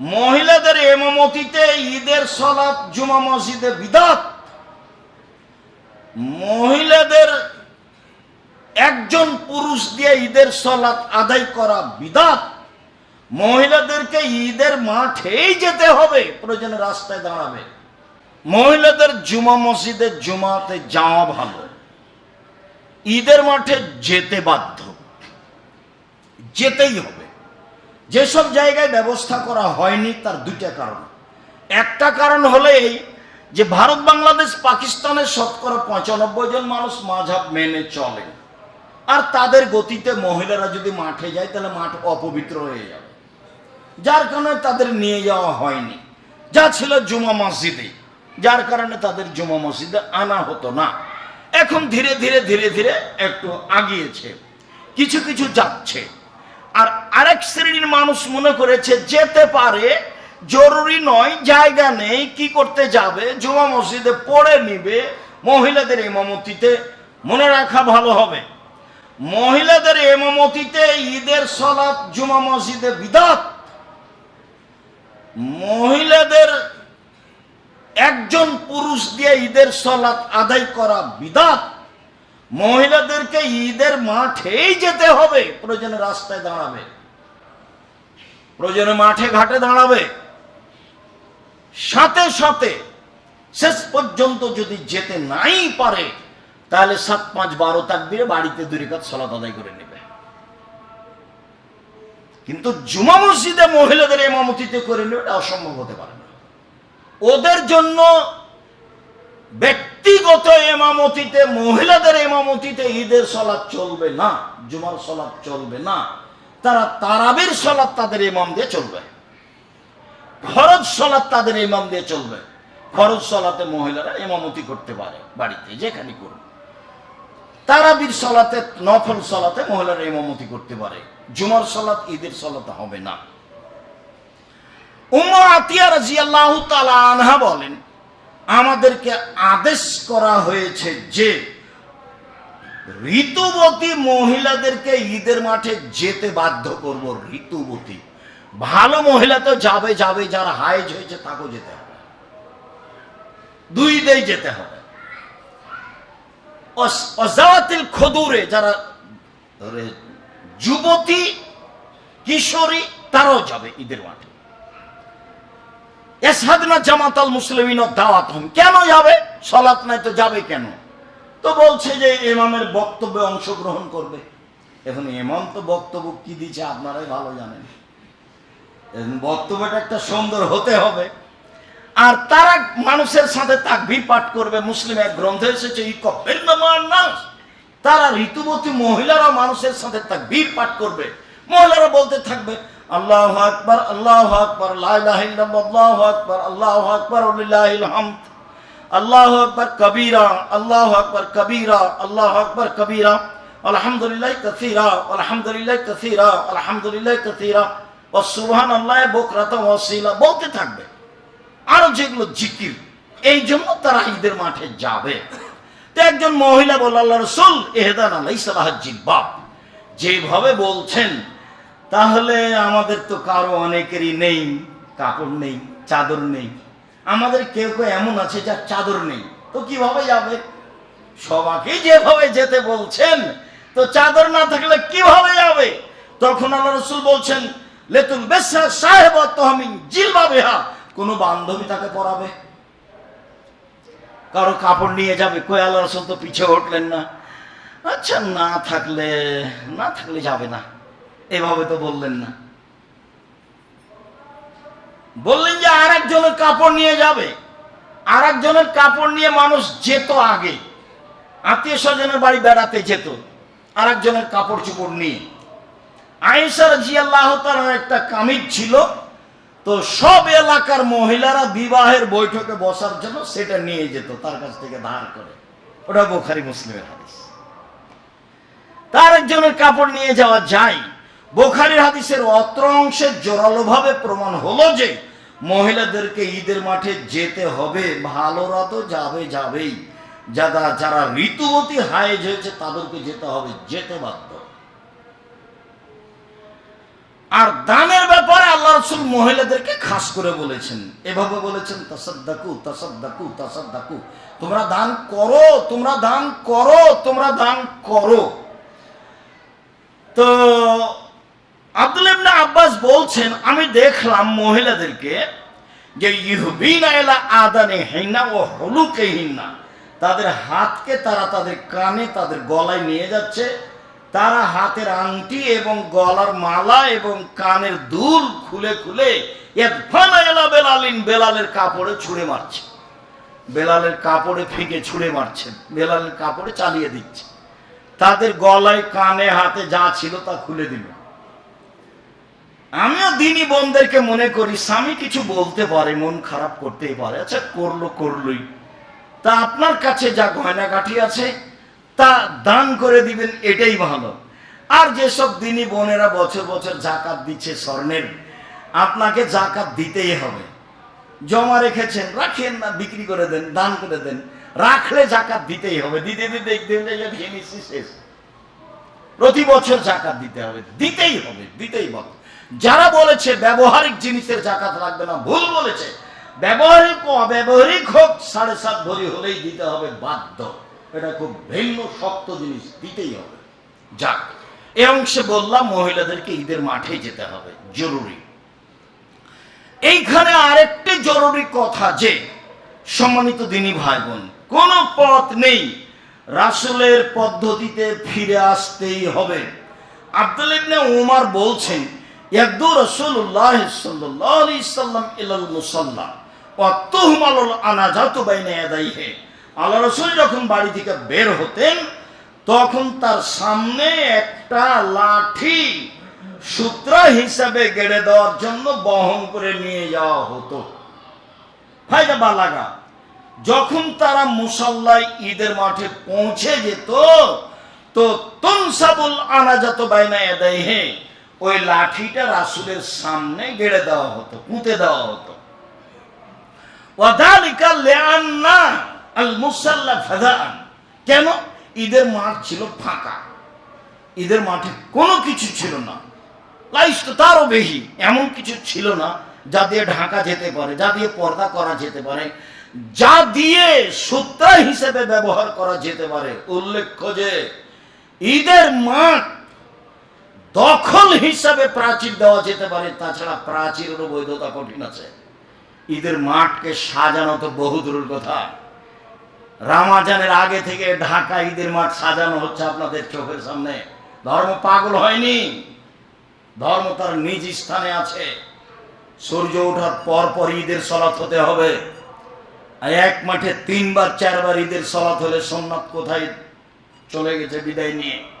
মহিলাদের এমামতিতে ঈদের সলাৎ জুমা মসজিদে বিদাত। মহিলাদের একজন পুরুষ দিয়ে ঈদের সলাৎ আদায় করা বিদাত। মহিলাদেরকে ঈদের মাঠেই যেতে হবে, প্রয়োজনে রাস্তায় দাঁড়াবে। মহিলাদের জুমা মসজিদে জুমাতে যাওয়া ভালো। ঈদের মাঠে যেতে বাধ্য। যেতেই হবে। যেসব জায়গায় ব্যবস্থা করা হয়নি, তার দুইটা কারণ। একটা কারণ হলো এই যে ভারত, বাংলাদেশ, পাকিস্তানের শতকরা পঁচানব্বই জন মানুষ মাঝাব মেনে চলে। আর তাদের গতিতে মহিলারা যদি মাঠে যায়, তাহলে মাঠ অপবিত্র হয়ে যাবে। যার কারণে তাদের নিয়ে যাওয়া হয়নি। যা ছিল জুমা মসজিদে, যার কারণে তাদের জুমা মসজিদে আনা হতো না। এখন ধীরে ধীরে ধীরে ধীরে একটু আগিয়েছে। কিছু কিছু যাচ্ছে। আর আরেক শ্রেণির মানুষ মনে করেছে, যেতে পারে, জরুরি নয়, জায়গা নেই, কি করতে যাবে, জুমা মসজিদে পড়ে নিবে, মহিলাদের ইমামতিতে। মনে রাখা ভালো হবে। মহিলাদের ইমামতিতে ঈদের সলাৎ জুমা মসজিদে বিদাত। মহিলাদের একজন পুরুষ দিয়ে ঈদের সলাৎ আদায় করা বিদাত। মহিলাদেরকে ঈদের মাঠেই যেতে হবে। প্রয়োজনে রাস্তায় দাঁড়াবে। প্রয়োজনে মাঠে ঘাটে দাঁড়াবে। সাথে সাথে শেষ পর্যন্ত যদি যেতে নাই পারে, তাহলে সাত পাঁচ বারো তাকবিরে বাড়িতে দুই রেখাত সলাত আদায় করে নেবে। কিন্তু জুমা মসজিদে মহিলাদের এমামতিতে করে নেবে এটা অসম্ভব হতে পারে না। ওদের জন্য ব্যক্তিগত এমামতিতে, মহিলাদের এমামতিতে ঈদের সলাৎ চলবে না, জুমার সলাৎ চলবে না। তারা তারাবির সলাৎ তাদের ইমাম দিয়ে চলবে। ফরজ সলাৎ তাদের ইমাম দিয়ে চলবে। ফরজ সলাতে মহিলারা ইমামতি করতে পারে বাড়িতে, যেখানে করুন তারাবির সলাতে, নফল সলাতে মহিলারা ইমামতি করতে পারে। জুমার সলাত ঈদের সলাতে হবে না। উম্মা আতিয়া রাজিয়াল্লাহু তাআলা আনহা বলেন আমাদেরকে আদেশ করা হয়েছে যে ঋতুবতী মহিলাদেরকে ঈদের মাঠে যেতে বাধ্য করব, ঋতুবতী। ভালো মহিলা তো যাবে যাবে, যারা হাইজ হয়েছে তাকেও যেতে হবে। দুই দেই যেতে হবে। অজাওয়াতিল খদুরে যারা যুবতী, কিশোরী, তারাও যাবে ঈদের মাঠে। এসাদনা জামাতাল মুসলিমিন দাওয়াত হম কেন যাবে? সলাৎ নাই তো যাবে কেন? তো বলছে যে ইমামের বক্তব্যে অংশগ্রহণ করবে। এখন ইমাম তো বক্তব্য কি দিচ্ছে আপনারাই ভালো জানেন। এখন বক্তব্যটা একটা সুন্দর হতে হবে। আর তারা মানুষের সাথে তাকবীর পাঠ করবে। মুসলিম এক গ্রন্থে এসেছে তারা ঋতুবতী মহিলারা মানুষের সাথে তাকবীর পাঠ করবে। মহিলারা বলতে থাকবে আল্লাহ আকবার আল্লাহ আকবার আল্লাহু আকবার আল্লাহু আকবার হামদ আল্লাহু আকবার কবীরা, আল্লাহু আকবার কবীরা, আল্লাহু আকবার কবীরা। আলহামদুলিল্লাহ কাসীরা আলহামদুলিল্লাহ কাসীরা আলহামদুলিল্লাহ কাসীরা। ওয়া সুবহানাল্লাহি বুকরাতাও ওয়াসিলা বলতে থাকবে। আরও যেগুলো জিকির, এই জন্য তারা ঈদের মাঠে যাবে। তো একজন মহিলা বল আল্লাহ রসুল, এহেদান আলাই সালাহাজ্জিল বাপ যেভাবে বলছেন তাহলে আমাদের তো কারও অনেকেরই নেই, কাপড় নেই, চাদর নেই। আমাদের কেউ কেউ এমন আছে যার চাদর নেই। তো কীভাবে যাবে? সবাকে যেভাবে যেতে বলছেন, তো চাদর না থাকলে কীভাবে যাবে? তখন আল্লাহ রসুল বলছেন, লেতুল বেসা সাহেব তহমিন জিলবা বেহা। কোনো বান্ধবী তাকে পরাবে? কারও কাপড় নিয়ে যাবে? কই আল্লাহ রসুল তো পিছে উঠলেন না। আচ্ছা না থাকলে না থাকলে যাবে না। এভাবে তো বললেন না। বললেন যে আর একজনের কাপড় নিয়ে যাবে। আর একজনের কাপড় নিয়ে মানুষ যেত আগে। আত্মীয় স্বজনের বাড়ি বেড়াতে যেত। আর একজনের কাপড় চোপড় নিয়ে। আয়েশার জিয়াল্লাহ তার একটা কামিজ ছিল। তো সব এলাকার মহিলারা বিবাহের বৈঠকে বসার জন্য সেটা নিয়ে যেত, তার কাছ থেকে ধার করে। ওটা বোখারি মুসলিমের হাদিস। তার একজনের কাপড় নিয়ে যাওয়া যায়। বোখারির হাদিসের অত্র অংশের জোরালোভাবে প্রমাণ হলো যে মহিলাদেরকে ঈদের মাঠে যেতে হবে ভালোরা তো যাবে যাবেই। যারা যারা ঋতুবতী হায়েজ হয়েছে তাদেরকে যেতে হবে, যেতে বাধ্য। আর দানের ব্যাপারে আল্লাহ রসুল মহিলাদেরকে খাস করে বলেছেন। এভাবে বলেছেন, তাসাদ্দাকু তাসাদ্দাকু তাসাদ্দাকু। তোমরা দান করো, তোমরা দান করো, তোমরা দান করো। তো আব্দুল ইবনে আব্বাস বলছেন, আমি দেখলাম মহিলাদেরকে যে ইহুবিনা এলা আদানে হিন্না ও হলুকে হিন্না তাদের হাতকে তারা তাদের কানে তাদের গলায় নিয়ে যাচ্ছে, তারা হাতের আংটি এবং গলার মালা এবং কানের দুল খুলে খুলে বেলালিন, বেলালের কাপড়ে ছুঁড়ে মারছে। বেলালের কাপড়ে ফিকে ছুঁড়ে মারছে, বেলালের কাপড়ে চালিয়ে দিচ্ছে। তাদের গলায়, কানে, হাতে যা ছিল তা খুলে দিল। আমিও দিনই বোনদেরকে মনে করি স্বামী কিছু বলতে পারে মন খারাপ করতেই পারে আচ্ছা করল করলোই তা আপনার কাছে যা গয়নাগাঠি আছে তা দান করে দিবেন এটাই ভালো আর যেসব দিনই বোনেরা বছর বছর জাকাত দিচ্ছে স্বর্ণের আপনাকে জাকাত দিতেই হবে জমা রেখেছেন রাখেন না বিক্রি করে দেন দান করে দেন রাখলে জাকাত দিতেই হবে দিতে দিতে যে শেষ প্রতি বছর জাকাত দিতে হবে দিতেই হবে দিতেই হবে যারা বলেছে ব্যবহারিক জিনিসের জাকাত লাগবে না, ভুল বলেছে। ব্যবহারিক অব্যবহারিক হোক, সাড়ে সাত ভরি হলেই দিতে হবে বাধ্য। এটা খুব ভিন্ন, শক্ত জিনিস, দিতেই হবে। যাক, এ অংশে বললাম মহিলাদেরকে ঈদের মাঠে যেতে হবে, জরুরি। এইখানে আরেকটি জরুরি কথা যে, সম্মানিত দিনী ভাই বোন কোন পথ নেই, রাসূলের পদ্ধতিতে ফিরে আসতেই হবে। আব্দুল ইবনে উমার বলছেন ইয়াকদু রাসূলুল্লাহ সাল্লাল্লাহু আলাইহি সাল্লাম ইলাল মুসাল্লা। ওয়া তুহমালুল আনাজাতু বাইনা ইয়াদাইহি। আল্লাহ যখন বাড়ি থেকে বের হতেন, তখন তার সামনে একটা লাঠি সূত্র হিসাবে গেড়ে দেওয়ার জন্য বহন করে নিয়ে যাওয়া হতো। বালাগা যখন তারা মুসাল্লায় ঈদের মাঠে পৌঁছে যেত, তো তনসাবুল আনাজাত বাইনা এদাইহে ওই লাঠিটা রাসূলের সামনে গেড়ে দেওয়া হতো, পুঁতে দেওয়া হতো। কেন? ঈদের মাঠ ছিল ফাঁকা। ঈদের মাঠে কোনো কিছু ছিল না। লাইস তো তারও বেশি এমন কিছু ছিল না যা দিয়ে ঢাকা যেতে পারে, যা দিয়ে পর্দা করা যেতে পারে, যা দিয়ে সূত্রা হিসেবে ব্যবহার করা যেতে পারে। উল্লেখ্য যে, ঈদের মাঠ দখল হিসাবে প্রাচীর দেওয়া যেতে পারে, তাছাড়া প্রাচীরেরও বৈধতা কঠিন আছে। ঈদের মাঠকে সাজানো তো বহু দূরের কথা। রামাজানের আগে থেকে ঢাকা ঈদের মাঠ সাজানো হচ্ছে আপনাদের চোখের সামনে। ধর্ম পাগল হয়নি। ধর্ম তার নিজ স্থানে আছে। সূর্য ওঠার পর পর ঈদের সলাৎ হতে হবে। আর এক মাঠে তিনবার, চারবার ঈদের সলাৎ হলে সোমনাথ কোথায় চলে গেছে বিদায় নিয়ে?